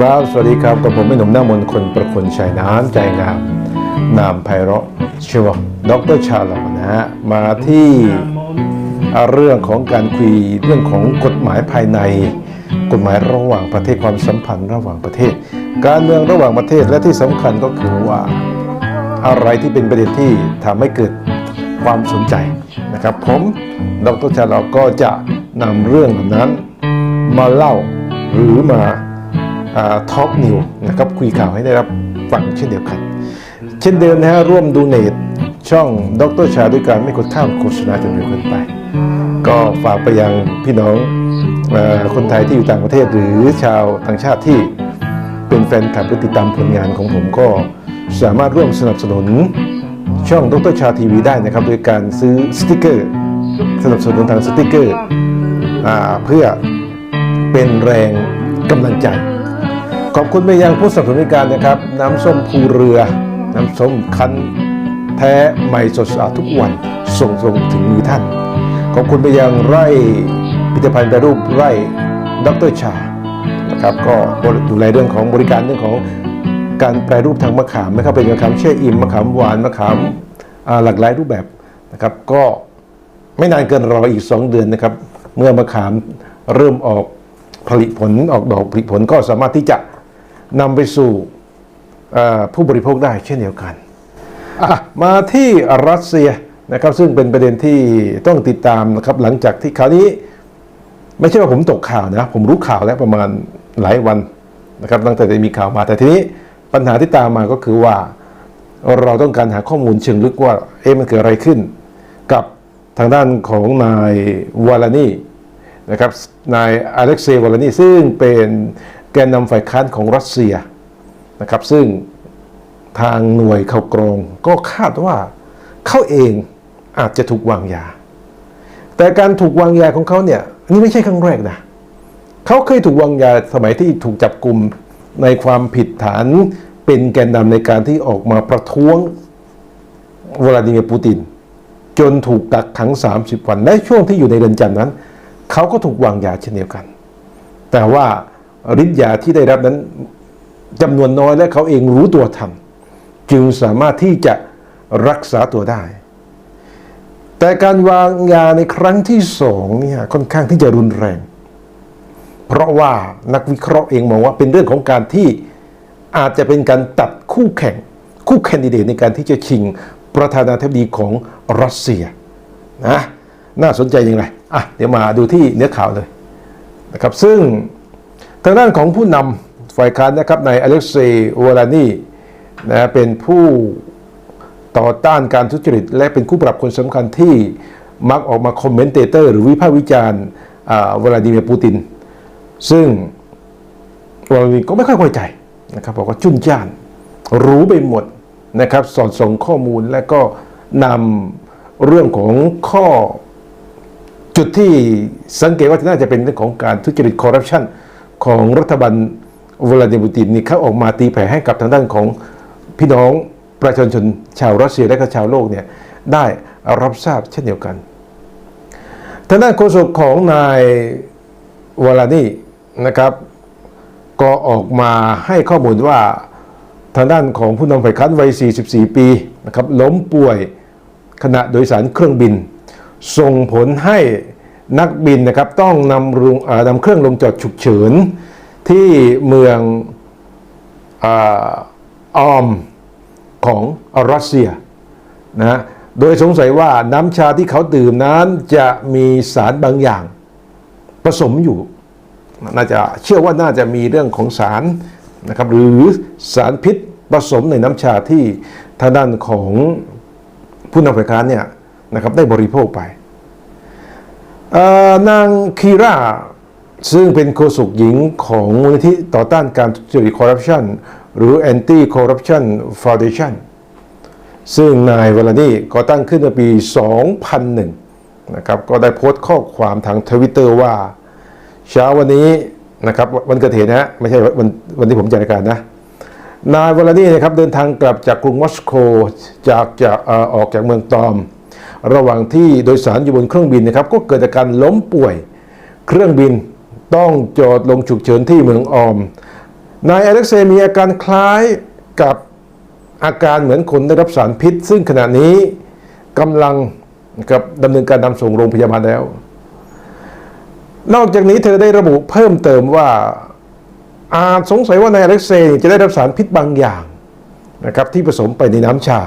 ครับ สวัสดีครับ กับผมไม่หนุ่มหน้ามนคนประคนชัยน้ำใจงาม นามไพเราะชื่อว่าดรชาลอนะฮะ มาที่เรื่องของการคุยเรื่องของกฎหมายภายใน กฎหมายระหว่างประเทศความสัมพันธ์ระหว่างประเทศ การเมืองระหว่างประเทศและที่สำคัญก็คือว่าอะไรที่เป็นประเด็นที่ทำให้เกิดความสนใจนะครับ ผมดรชาลอก็จะนำเรื่องเหล่านั้นมาเล่าหรือมา ท็อกนิวนะครับคุยข่าวให้ได้รับฟังเช่นเดียวกัน เช่นเดิมนะฮะร่วมดูเนตช่องดรชาด้วยการไม่กดข้ามโฆษณาจนเร็วเกินไป ก็ฝากไปยังพี่น้องคนไทยที่อยู่ต่างประเทศหรือชาวต่างชาติที่เป็นแฟนคลับหรือติดตามผลงานของผมก็สามารถร่วมสนับสนุนช่องดรชาทีวีได้นะครับโดยการซื้อสติกเกอร์ สนับสนุนทางสติกเกอร์อเพื่อเป็นแรงกำลังใจ ขอบคุณไปยังผู้สนับสนุนการนะครับ น้ำส้มภูเรือ น้ำส้มคั้นแท้ใหม่สดสะอาดทุกวันส่งตรงถึงมือท่าน ขอบคุณไปยังไร่พิพิธภัณฑ์แปรรูปไร่ดรชานะครับก็ดูแลเรื่องของบริการเรื่องของการแปรรูปทางมะขามนะครับเป็นมะขามแช่อิ่มมะขามหวานมะขามหลากหลายรูปแบบนะครับก็ไม่นานเกินรออีก 2 เดือนนะครับ เมื่อมะขามเริ่มออกผลิผลออกดอกผลิผลก็สามารถที่จะ นำไปสู่ผู้บริโภคได้เช่นเดียวกันมาที่รัสเซียนะครับซึ่งเป็นประเด็นที่ต้องติดตามนะครับหลังจากที่คราวนี้ ไม่ใช่ว่าผมตกข่าวนะ ผมรู้ข่าวแล้วประมาณหลายวันนะครับตั้งแต่ได้มีข่าวมาแต่ทีนี้ปัญหาที่ตามมาก็คือว่าเราต้องการหาข้อมูลเชิงลึกว่าเอ๊ะมันเกิดอะไรขึ้น กับทางด้านของนายวาลานีนะครับนายอเล็กเซย์วาลานีซึ่งเป็น แกนนำฝ่ายค้านของรัสเซียนะครับซึ่งทางหน่วยเข่ากรองก็คาดว่าเขาเองอาจจะถูกวางยา แต่การถูกวางยาของเขาเนี่ยนี่ไม่ใช่ครั้งแรกนะเขาเคยถูกวางยาสมัยที่ถูกจับกลุ่มในความผิดฐานเป็นแกนนำในการที่ออกมาประท้วงวลาดิเมียร์ปูติน จนถูกกักขัง 30 วันในช่วงที่อยู่ในเรือนจำนั้น เขาก็ถูกวางยาเช่นเดียวกัน แต่ว่า ฤทธิ์ยาที่ได้รับนั้นจำนวนน้อยและเขาเองรู้ตัวทันจึงสามารถที่จะรักษาตัวได้ แต่การวางยาในครั้งที่สองเนี่ยค่อนข้างที่จะรุนแรง เพราะว่านักวิเคราะห์เองมองว่าเป็นเรื่องของการที่อาจจะเป็นการตัดคู่แข่งคู่แคนดิเดตในการที่จะชิงประธานาธิบดีของรัสเซียนะน่าสนใจอย่างไรอะเดี๋ยวมาดูที่เนื้อข่าวเลยนะครับซึ่ง ทางด้านของผู้นำฝ่ายค้านนะครับนายอเล็กเซย์วลานีนะเป็นผู้ต่อต้านการทุจริต และเป็นคู่ปรับคนสำคัญที่มักออกมาคอมเมนเตเตอร์หรือวิพากษ์วิจารณ์วลาดิเมียร์ปูติน ซึ่งวลาดิเมียร์ก็ไม่ค่อยพอใจนะครับบอกว่าจุนจ้านรู้ไปหมดนะครับสอดส่งข้อมูลและก็นำเรื่องของข้อจุดที่สังเกตว่าน่าจะเป็นเรื่องของการทุจริตคอร์รัปชัน ของรัฐบาลวลาดิมีร์ปูตินนี่เขาออกมาตีแผ่ให้กับทางด้านของพี่น้องประชาชนชาวรัสเซียและก็ชาวโลกเนี่ยได้รับทราบเช่นเดียวกัน ทางด้านโฆษกของนายวลานีนะครับก็ออกมาให้ข้อมูลว่าทางด้านของผู้นำฝ่ายค้านวัย 44 ปีนะครับล้มป่วยขณะโดยสารเครื่องบิน ส่งผลให้ นักบินนะครับต้องนำลงนำเครื่องลงจอดฉุกเฉินที่เมืองอออมของรัสเซียนะโดยสงสัยว่าน้ำชาที่เขาดื่มนั้นจะมีสารบางอย่างผสมอยู่ น่าจะเชื่อว่าน่าจะมีเรื่องของสารนะครับหรือสารพิษผสมในน้ำชาที่ทางด้านของผู้นำฝ่ายค้านเนี่ยนะครับได้บริโภคไป นางคีราซึ่งเป็นโฆษกหญิงของมูลนิธิต่อต้านการทุจริตคอร์รัปชันหรือ Anti Corruption Foundation ซึ่งนายวลานีก่อตั้งขึ้นในปี 2001 นะครับ ก็ได้โพสต์ข้อความทางทวิตเตอร์ว่า เช้าวันนี้นะครับวันเกิดเหตุนะฮะไม่ใช่วันวันที่ผมจัดรายการนะ นายวลานีนะครับเดินทางกลับจากกรุงมอสโกจากจากออกจากเมืองตอม ระหว่างที่โดยสารอยู่บนเครื่องบินนะครับก็เกิดอาการล้มป่วย เครื่องบินต้องจอดลงฉุกเฉินที่เมืองออม นายอเล็กเซย์มีอาการคล้ายกับอาการเหมือนคนได้รับสารพิษ ซึ่งขณะนี้กำลังกับดำเนินการนำส่งโรงพยาบาลแล้ว นอกจากนี้เธอได้ระบุเพิ่มเติมว่าอาจสงสัยว่านายอเล็กเซย์จะได้รับสารพิษบางอย่างนะครับที่ผสมไปในน้ำชา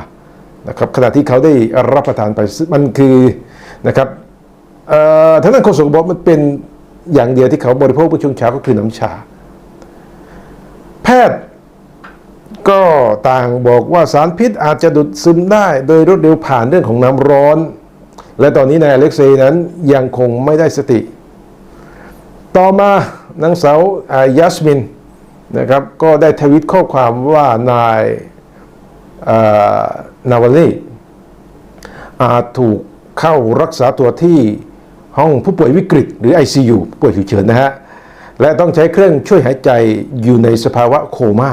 นะครับขณะที่เขาได้รับประทานไปมันคือนะครับท่านนั้นโฆษกบอกมันเป็นอย่างเดียวที่เขาบริโภคเมื่อช่วงเช้าก็คือน้ำชา แพทย์ก็ต่างบอกว่าสารพิษอาจจะดูดซึมได้ โดยรวดเร็วผ่านเรื่องของน้ำร้อน และตอนนี้นายอเล็กเซย์นั้นยังคงไม่ได้สติ ต่อมานางสาวยัสมินนะครับก็ได้ทวิตข้อความว่านาย นาวาลีอาจถูกเข้ารักษาตัวที่ห้องผู้ป่วยวิกฤต หรือ ICU ผู้ป่วยฉุกเฉินนะฮะ และต้องใช้เครื่องช่วยหายใจอยู่ในสภาวะโคม่า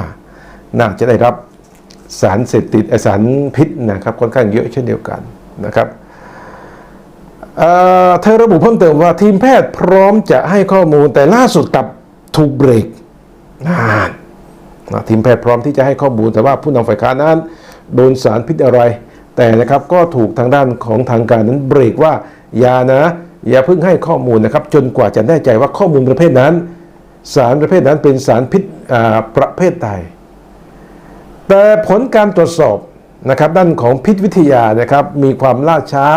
น่าจะได้รับสารเสพติดสารพิษนะครับค่อนข้างเยอะเช่นเดียวกันนะครับเธอระบุเพิ่มเติมว่าทีมแพทย์พร้อมจะให้ข้อมูลแต่ล่าสุดกลับถูกเบรกนานทีมแพทย์พร้อมที่จะให้ข้อมูลแต่ว่าผู้นำฝ่ายค้านนั้น โดนสารพิษอะไร แต่นะครับก็ถูกทางด้านของทางการนั้นเบรกว่าอย่านะอย่าเพิ่งให้ข้อมูลนะครับ จนกว่าจะแน่ใจว่าข้อมูลประเภทนั้น สารประเภทนั้นเป็นสารพิษประเภทใดแต่ผลการตรวจสอบนะครับด้านของพิษวิทยานะครับมีความล่าช้า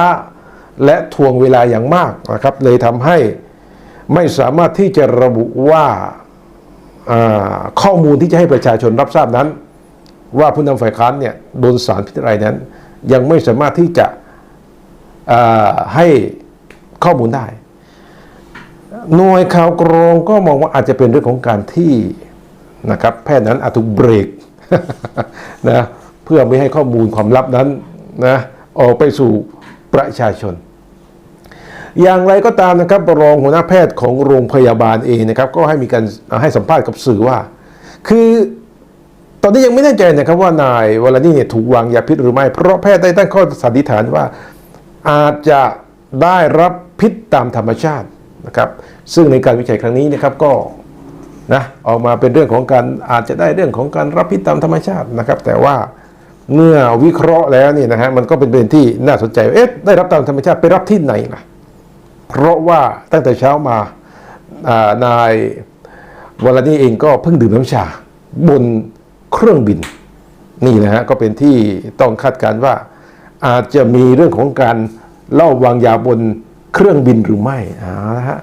และทวงเวลาอย่างมากนะครับเลยทำให้ไม่สามารถที่จะระบุว่าข้อมูลที่จะให้ประชาชนรับทราบนั้น ว่าผู้นำฝ่ายค้านเนี่ยโดนสารพิษอะไรนั้น ยังไม่สามารถที่จะให้ข้อมูลได้ หน่วยข่าวกรองก็มองว่าอาจจะเป็นเรื่องของการที่นะครับแพทย์นั้นอาจถูกเบรกนะเพื่อไม่ให้ข้อมูลความลับนั้นนะออกไปสู่ประชาชน อย่างไรก็ตามนะครับรองหัวหน้าแพทย์ของโรงพยาบาลเองนะครับ ก็ให้มีการให้สัมภาษณ์กับสื่อว่า คือ ตอนนี้ยังไม่แน่ใจนะครับว่านายวลานี่เนี่ยถูกวางยาพิษหรือไม่ เพราะแพทย์ได้ตั้งข้อสันนิษฐานว่าอาจจะได้รับพิษตามธรรมชาตินะครับ ซึ่งในการวิจัยครั้งนี้นะครับก็นะออกมาเป็นเรื่องของการอาจจะได้เรื่องของการรับพิษตามธรรมชาตินะครับ แต่ว่าเมื่อวิเคราะห์แล้วนี่นะฮะมันก็เป็นประเด็นที่น่าสนใจเอ๊ะได้รับตามธรรมชาติไปรับที่ไหนล่ะเพราะว่าตั้งแต่เช้ามานายวลานี่เองก็เพิ่งดื่มน้ำชาบน เครื่องบิน นี่นะฮะก็เป็นที่ต้องคาดการณ์ว่าอาจจะมีเรื่องของการเล่าวางยาบนเครื่องบินหรือไม่อ่านะฮะ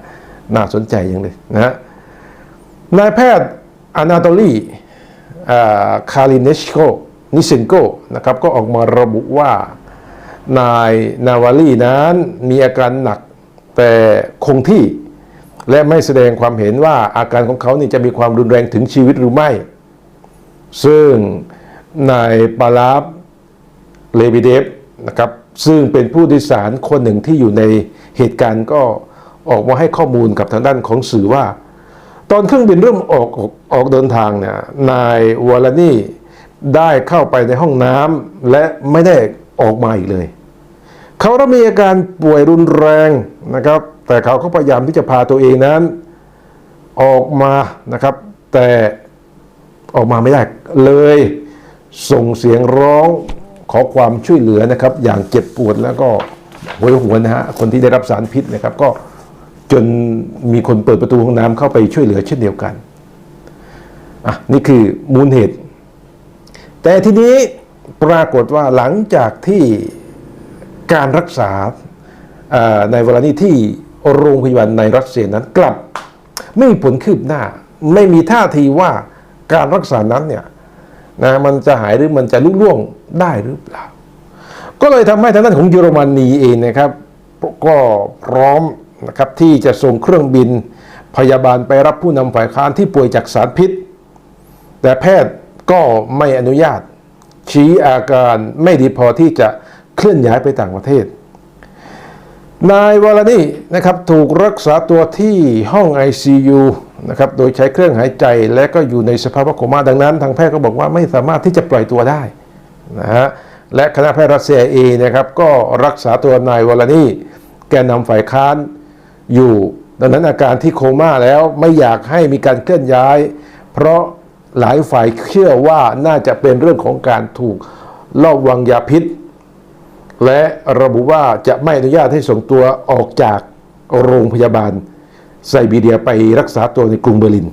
น่าสนใจอย่างเลยนะฮะนายแพทย์อนาโตลีคารินเนชโกนิเซนโกนะครับก็ออกมาระบุว่านายนาวาลีนั้นมีอาการหนักแต่คงที่ และไม่แสดงความเห็นว่าอาการของเขานี่จะมีความรุนแรงถึงชีวิตหรือไม่ ซึ่งนายปาลาบเลบิเดฟนะครับซึ่งเป็นผู้โดยสารคนหนึ่งที่อยู่ในเหตุการณ์ก็ออกมาให้ข้อมูลกับทางด้านของสื่อว่า ตอนเครื่องบินเริ่มออกออกออกเดินทางเนี่ยนายวอลานี่ได้เข้าไปในห้องน้ำและไม่ได้ออกมาอีกเลย เขาเริ่มมีอาการป่วยรุนแรงนะครับ แต่เขาก็พยายามที่จะพาตัวเองนั้นออกมานะครับ แต่ ออกมาไม่ได้เลย ส่งเสียงร้องขอความช่วยเหลือนะครับ อย่างเจ็บปวดแล้วก็โหยหวนนะฮะคนที่ได้รับสารพิษนะครับ ก็จนมีคนเปิดประตูห้องน้ำเข้าไปช่วยเหลือเช่นเดียวกันอะนี่คือมูลเหตุ แต่ทีนี้ปรากฏว่าหลังจากที่การรักษาอ่าในเวลานี้ที่โรงพยาบาลในรัสเซียนั้นกลับ ไม่มีผลคืบหน้า ไม่มีท่าทีว่า การรักษานั้นเนี่ยนะมันจะหายหรือมันจะลุล่วงได้หรือเปล่า ก็เลยทำให้ทางด้านของเยอรมนีเองนะครับก็พร้อมนะครับที่จะส่งเครื่องบินพยาบาลไปรับผู้นำฝ่ายค้านที่ป่วยจากสารพิษ แต่แพทย์ก็ไม่อนุญาต ชี้อาการไม่ดีพอที่จะเคลื่อนย้ายไปต่างประเทศ นายวาลานี่นะครับถูกรักษาตัวที่ห้อง ICU นะครับโดยใช้เครื่องหายใจและก็อยู่ในสภาวะโคม่าดังนั้น ทางแพทย์ก็บอกว่าไม่สามารถที่จะปล่อยตัวได้นะฮะและคณะแพทย์รัสเซียเองนะครับก็รักษาตัวนายวลานี่แกนนำฝ่ายค้านอยู่ดังนั้นอาการที่โคม่าแล้วไม่อยากให้มีการเคลื่อนย้าย เพราะหลายฝ่ายเชื่อว่าน่าจะเป็นเรื่องของการถูกลอบวางยาพิษ และระบุว่าจะไม่อนุญาตให้ส่งตัวออกจากโรงพยาบาล ไซบีเรียไปรักษาตัวในกรุงเบอร์ลิน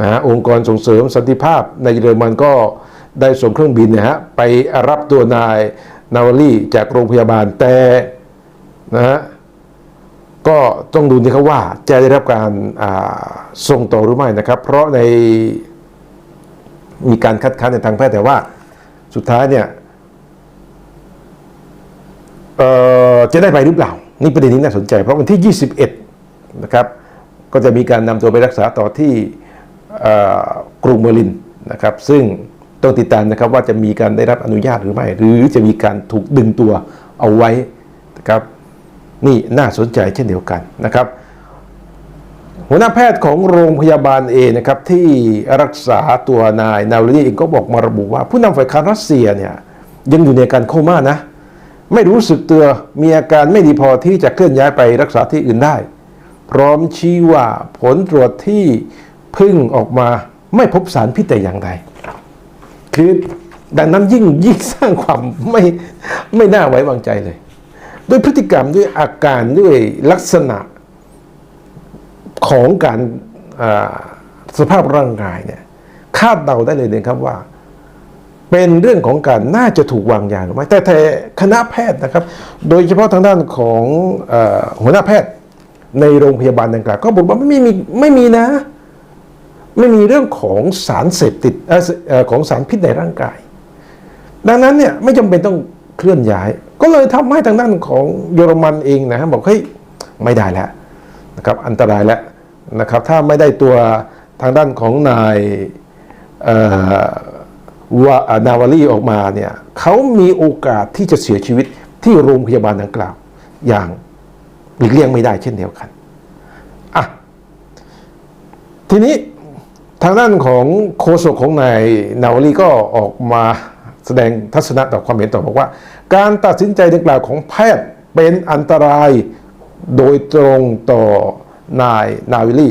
นะฮะองค์กรส่งเสริมสันติภาพในเยอรมันก็ได้ส่งเครื่องบินนะฮะไปรับตัวนายนาวาลีจากโรงพยาบาลแต่นะฮะก็ต้องดูนะครับว่าจะได้รับการอ่าส่งต่อหรือไม่นะครับ เพราะในมีการคัดค้านในทางแพทย์แต่ว่าสุดท้ายเนี่ยเอ่อจะได้ไปหรือเปล่า นี่ประเด็นนี้น่าสนใจ เพราะวันที่ 21 นะครับ ก็จะมีการนำตัวไปรักษาต่อที่กรุงเบอร์ลินนะครับ ซึ่งต้องติดตามนะครับว่าจะมีการได้รับอนุญาตหรือไม่ หรือจะมีการถูกดึงตัวเอาไว้นะครับนี่น่าสนใจเช่นเดียวกันนะครับ หัวหน้าแพทย์ของโรงพยาบาลเองนะครับที่รักษาตัวนายนาวลีเองก็บอกมาระบุว่า ผู้นำฝ่ายค้านรัสเซียเนี่ยยังอยู่ในอาการโคม่านะ ไม่รู้สึกตัวมีอาการไม่ดีพอที่จะเคลื่อนย้ายไปรักษาที่อื่นได้ พร้อมชี้ว่าผลตรวจที่พึ่งออกมาไม่พบสารพิษแต่อย่างใด คือดังนั้นยิ่งยิ่งสร้างความไม่ไม่น่าไว้วางใจเลย ด้วยพฤติกรรมด้วยอาการด้วยลักษณะของการสภาพร่างกายเนี่ยคาดเดาได้เลยนะครับว่า เป็นเรื่องของการน่าจะถูกวางยาหรือไม่แต่แต่คณะแพทย์นะครับ โดยเฉพาะทางด้านของอหัวหน้าแพทย์ ในโรงพยาบาลดังกล่าวก็บอกว่าไม่มีไม่มีนะ ไม่มีเรื่องของสารเสพติดออของสารพิษในร่างกาย ดังนั้นเนี่ยไม่จำเป็นต้องเคลื่อนย้าย ก็เลยทำให้ทางด้านของเยอรมันเองนะบอกเฮ้ยไม่ได้แล้วนะครับอันตรายแล้วนะครับถ้าไม่ได้ตัวทางด้านของนายวานาวารีออกมาเนี่ยเขามีโอกาสที่จะเสียชีวิตที่โรงพยาบาลดังกล่าวอย่าง หลีกเลี่ยงไม่ได้เช่นเดียวกันอะทีนี้ทางด้านของโฆษกของนายนาวารีก็ออกมาแสดงทัศนะต่อความเห็นต่อบอกว่า การตัดสินใจดังกล่าวของแพทย์เป็นอันตรายโดยตรงต่อนายนาวิลี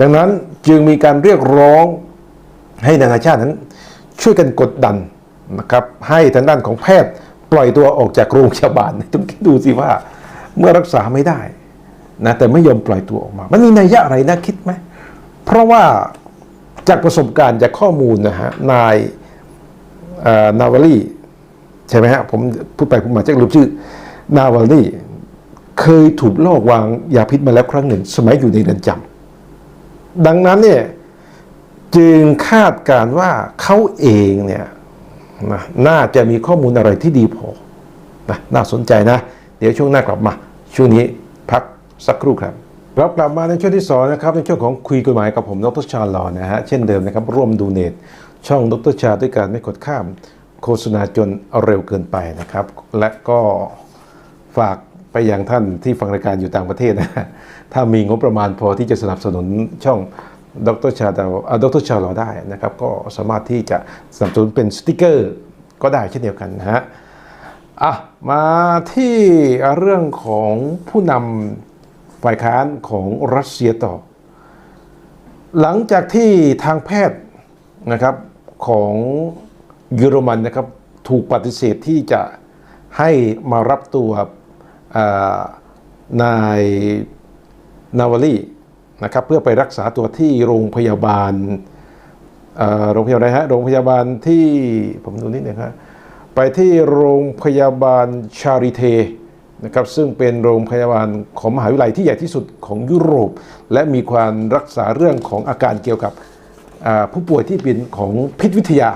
ดังนั้นจึงมีการเรียกร้องให้นานาชาตินั้น ช่วยกันกดดันนะครับให้ทางด้านของแพทย์ปล่อยตัวออกจากโรงพยาบาลต้องคิดดูสิว่า เมื่อรักษาไม่ได้นะแต่ไม่ยอมปล่อยตัวออกมา มันมีนัยยะอะไรน่าคิดไหม เพราะว่าจากประสบการณ์จากข้อมูลนะฮะนายนาวาลีใช่ไหมฮะผมพูดไปพูดมาจะลืมชื่อนาวาลีเคยถูกลอบวางยาพิษมาแล้วครั้งหนึ่ง สมัยอยู่ในเรือนจำดังนั้นเนี่ยจึงคาดการว่าเขาเองเนี่ยนะน่าจะมีข้อมูลอะไรที่ดีพอนะน่าสนใจนะ เดี๋ยวช่วงหน้ากลับมา ช่วงนี้พักสักครู่ครับเรากลับมาในช่วงที่สองนะครับในช่วงของคุยกฎหมายกับผมดรชาลอนะฮะเช่นเดิมนะครับร่วมดูเนตช่องดรชาด้วยการไม่กดข้าม โฆษณาจนเร็วเกินไปนะครับ และก็ฝากไปยังท่านที่ฟังรายการอยู่ต่างประเทศนะฮะถ้ามีงบประมาณพอที่จะสนับสนุนช่องดรชาดาวดรชาลอได้นะครับ ก็สามารถที่จะสนับสนุนเป็นสติกเกอร์ก็ได้เช่นเดียวกันนะฮะ อะมาที่เรื่องของผู้นำฝ่ายค้านของรัสเซียต่อ หลังจากที่ทางแพทย์นะครับของเยอรมันนะครับถูกปฏิเสธที่จะให้มารับตัวนายนาวาลีนะครับเพื่อไปรักษาตัวที่โรงพยาบาลโรงพยาบาลอะฮะโรงพยาบาลที่ผมดูนิดหนึงครับ ไปที่โรงพยาบาลชาริเทนะครับซึ่งเป็นโรงพยาบาลของมหาวิทยาลัยที่ใหญ่ที่สุดของยุโรป และมีความรักษาเรื่องของอาการเกี่ยวกับผู้ป่วยที่เป็นของพิษวิทยา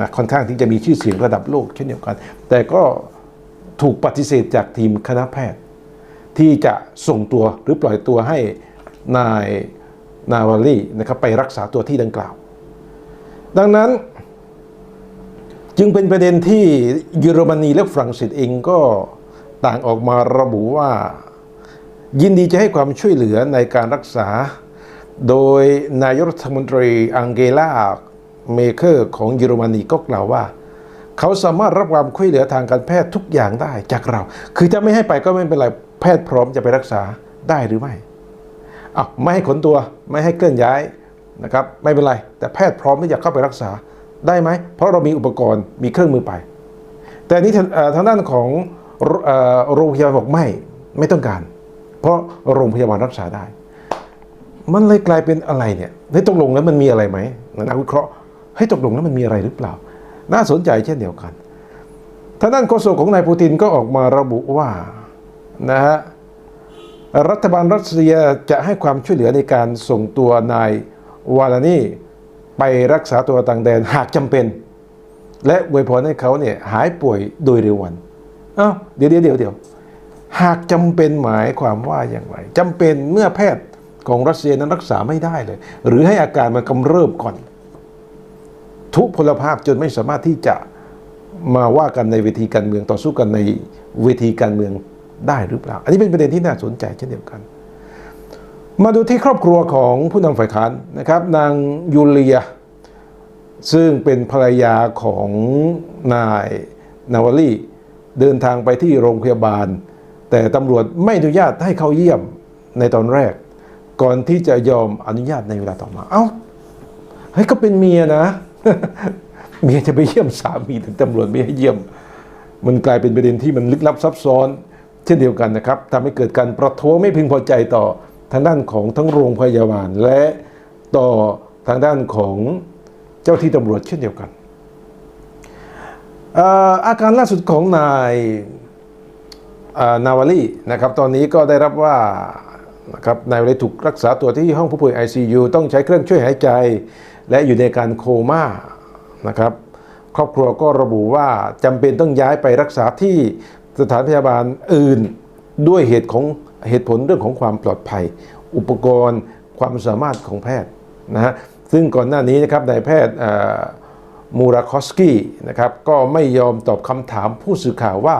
นะค่อนข้างที่จะมีชื่อเสียงระดับโลกเช่นเดียวกัน แต่ก็ถูกปฏิเสธจากทีมคณะแพทย์ ที่จะส่งตัวหรือปล่อยตัวให้นายนาวาลีนะครับไปรักษาตัวที่ดังกล่าว ดังนั้น จึงเป็นประเด็นที่เยอรมนีและฝรั่งเศสเองก็ต่างออกมาระบุว่า ยินดีจะให้ความช่วยเหลือในการรักษา โดยนายกรัฐมนตรีอังเกลาเมเคอร์ของเยอรมนีก็กล่าวว่า เขาสามารถรับความช่วยเหลือทางการแพทย์ทุกอย่างได้จากเรา คือจะไม่ให้ไปก็ไม่เป็นไรแพทย์พร้อมจะไปรักษาได้หรือไม่อ้าวไม่ให้ขนตัวไม่ให้เคลื่อนย้ายนะครับไม่เป็นไร แต่แพทย์พร้อมที่จะเข้าไปรักษา ได้ไหม เพราะเรามีอุปกรณ์มีเครื่องมือไป แต่อันนี้ทางเอ่อทางด้านของโรงพยาบาลบอกไม่ไม่ต้องการ เพราะโรงพยาบาลรักษาได้ มันเลยกลายเป็นอะไรเนี่ยให้ตกลงแล้วมันมีอะไรไหมนักวิเคราะห์ให้ตกลงแล้วมันมีอะไรหรือเปล่า น่าสนใจเช่นเดียวกันทางด้านโฆษกของนายปูตินก็ออกมาระบุว่านะฮะรัฐบาลรัสเซียจะให้ความช่วยเหลือในการส่งตัวนาย วาลานี ไปรักษาตัวต่างแดนหากจำเป็น และอวยพรให้เขาเนี่ยหายป่วยโดยเร็ววันเอ้าเดี๋ยวเดี๋ยวเดี๋ยวเดี๋ยวหากจำเป็นหมายความว่าอย่างไรจำเป็นเมื่อแพทย์ของรัสเซียนั้นรักษาไม่ได้เลย หรือให้อาการมันกำเริบก่อน ทุพพลภาพจนไม่สามารถที่จะมาว่ากันในเวทีการเมืองต่อสู้กันในเวทีการเมืองได้หรือเปล่า อันนี้เป็นประเด็นที่น่าสนใจเช่นเดียวกัน มาดูที่ครอบครัวของผู้นำฝ่ายค้านนะครับ นางยูเลีย ซึ่งเป็นภรรยาของนายนาวาลีเดินทางไปที่โรงพยาบาล แต่ตำรวจไม่อนุญาตให้เข้าเยี่ยมในตอนแรก ก่อนที่จะยอมอนุญาตในเวลาต่อมา เอ้าเฮ้ยก็เป็นเมียนะเมียจะไปเยี่ยมสามีแต่ตำรวจไม่ให้เยี่ยม มันกลายเป็นประเด็นที่มันลึกลับซับซ้อน เช่นเดียวกันนะครับทำให้เกิดการประท้วงไม่พึงพอใจต่อ ทางด้านของทั้งโรงพยาบาลและต่อทางด้านของเจ้าที่ตำรวจเช่นเดียวกัน อาการล่าสุดของนายนาวาลีนะครับตอนนี้ก็ได้รับว่านะครับนายวาลีถูกรักษาตัวที่ห้องผู้ป่วย ICU ต้องใช้เครื่องช่วยหายใจ และอยู่ในการโคม่านะครับครอบครัวก็ระบุว่าจำเป็นต้องย้ายไปรักษาที่สถานพยาบาลอื่นด้วยเหตุของ เหตุผลเรื่องของความปลอดภัย อุปกรณ์ความสามารถของแพทย์นะฮะซึ่งก่อนหน้านี้นะครับนายแพทย์มูราคอสกี้นะครับก็ไม่ยอมตอบคำถามผู้สื่อข่าวว่า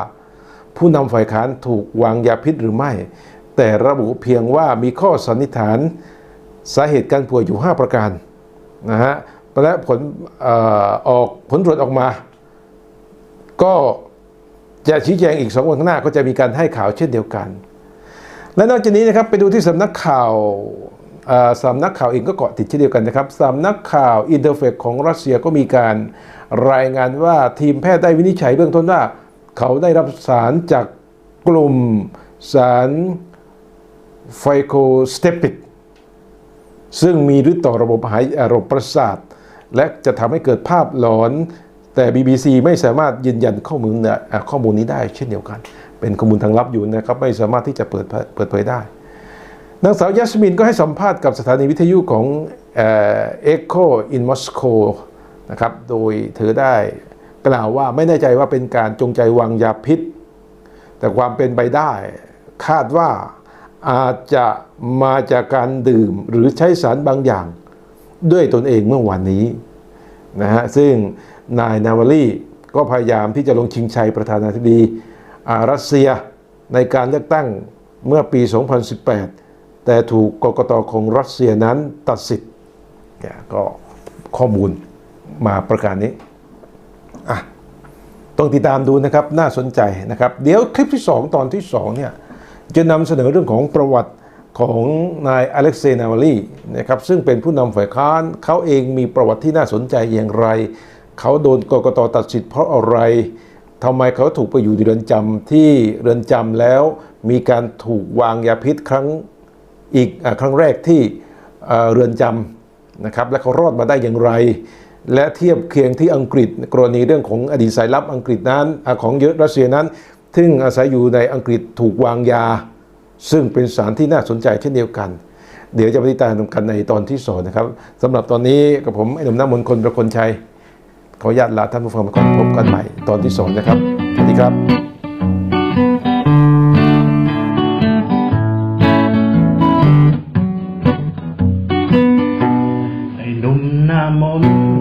ผู้นำฝ่ายค้านถูกวางยาพิษหรือไม่ แต่ระบุเพียงว่ามีข้อสันนิษฐานสาเหตุการป่วยอยู่ 5 ประการนะฮะและผลเอ่อออกผลตรวจออกมา ก็จะชี้แจงอีกสองวันข้างหน้าก็จะมีการให้ข่าวเช่นเดียวกัน และนอกจากนี้นะครับไปดูที่สำนักข่าวสำนักข่าวเองก็เกาะติดเช่นเดียวกันนะครับสำนักข่าวอินเตอร์เฟกของรัสเซียก็มีการรายงานว่าทีมแพทย์ได้วินิจฉัยเบื้องต้นว่า เขาได้รับสารจากกลุ่มสารไฟโคสเตปิกซึ่งมีฤทธิ์ต่อระบบหายระบบประสาท และจะทำให้เกิดภาพหลอน แต่ BBC ไม่สามารถยืนยันข้อมูลเนี่ยข้อมูลนี้ได้เช่นเดียวกัน เป็นข้อมูลทางลับอยู่นะครับไม่สามารถที่จะเปิดเผยเปิดเผยได้ นางสาวยัสมินก็ให้สัมภาษณ์กับสถานีวิทยุของเอ็กโคอินมอสโกนะครับโดยเธอได้กล่าวว่าไม่แน่ใจว่าเป็นการจงใจวางยาพิษ แต่ความเป็นไปได้คาดว่าอาจจะมาจากการดื่มหรือใช้สารบางอย่างด้วยตนเองเมื่อวันนี้นะฮะซึ่งนายนาวาลีก็พยายามที่จะลงชิงชัยประธานาธิบดี รัสเซียในการเลือกตั้งเมื่อปี 2018 แต่ถูกกกตของรัสเซียนั้นตัดสิทธิ์ก็ข้อมูลมาประการนี้อะต้องติดตามดูนะครับน่าสนใจนะครับ เดี๋ยวคลิปที่ 2 ตอนที่ 2 เนี่ย จะนำเสนอเรื่องของประวัติของนายอเล็กเซย์นาวาลีนะครับซึ่งเป็นผู้นำฝ่ายค้านเขาเองมีประวัติที่น่าสนใจอย่างไร เขาโดนกกตตัดสิทธิ์เพราะอะไร ทำไมเขาถูกไปอยู่ในเรือนจำที่เรือนจำแล้ว มีการถูกวางยาพิษครั้งอีกอครั้งแรกที่เรือนจำนะครับและเขารอดมาได้อย่างไร และเทียบเคียงที่อังกฤษกรณีเรื่องของอดีตสายลับอังกฤษนั้นอของเยอรัสเซียนั้น ซึ่งอาศัยอยู่ในอังกฤษถูกวางยา ซึ่งเป็นสารที่น่าสนใจเช่นเดียวกัน เดี๋ยวจะไปติดตามกันในตอนที่สองนะครับสำหรับตอนนี้กับผมไอ้หนุ่มน้ำมนต์คนประคนชัย ขออนุญาตลาท่านผู้ฟังไปก่อนพบกันใหม่ตอนที่สองนะครับสวัสดีครับหน้ามน